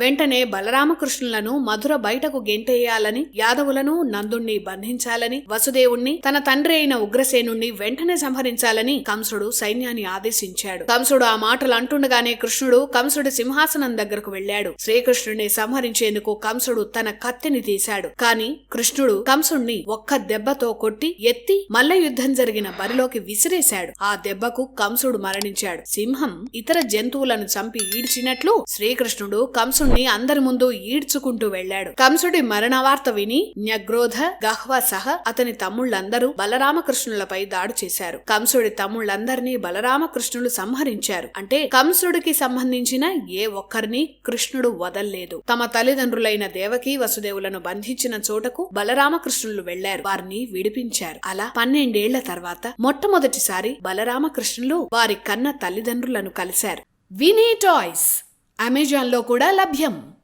వెంటనే బలరామకృష్ణులను మధుర బయటకు గెంటేయాలని యాదవులను నందుణ్ణి బంధించాలని వసుదేవుణ్ణి తన తండ్రి అయిన ఉగ్రసేనుణ్ణి వెంటనే సంహరించాలని కంసుడు సైన్యాన్ని ఆదేశించాడు. కంసుడు ఆ మాటలు అంటుండగానే కృష్ణుడు కంసుడి సింహాసనం దగ్గరకు వెళ్ళాడు. శ్రీకృష్ణుడిని సంహరించేందుకు కంసుడు తన కత్తిని తీశాడు. కాని కృష్ణుడు కంసుణ్ణి ఒక్క దెబ్బతో కొట్టి ఎత్తి మల్ల యుద్ధం జరిగిన బరిలోకి విసిరేశాడు. ఆ దెబ్బకు కంసుడు మరణించాడు. సింహం ఇతర జంతువులను చంపి ఈడ్చినట్లు శ్రీకృష్ణుడు కంసుడు కంసుణ్ణి అందరి ముందు ఈడ్చుకుంటూ వెళ్ళాడు. కంసుడి మరణ వార్త విని న్యగ్రోధ గహ్వ సహ అతని తమ్ముళ్ళందరూ బలరామకృష్ణులపై దాడి చేశారు. కంసుడి తమ్ముళ్ళందరినీ బలరామకృష్ణులు సంహరించారు. అంటే కంసుడికి సంబంధించిన ఏ ఒక్కరిని కృష్ణుడు వదల్లేదు. తమ తల్లిదండ్రులైన దేవకి వసుదేవులను బంధించిన చోటకు బలరామకృష్ణులు వెళ్ళారు వారిని విడిపించారు. అలా పన్నెండేళ్ళ తర్వాత మొట్టమొదటిసారి బలరామకృష్ణులు వారి కన్న తల్లిదండ్రులను కలిశారు. వినీ టాయ్స్! అమెజాన్లో కూడా లభ్యం.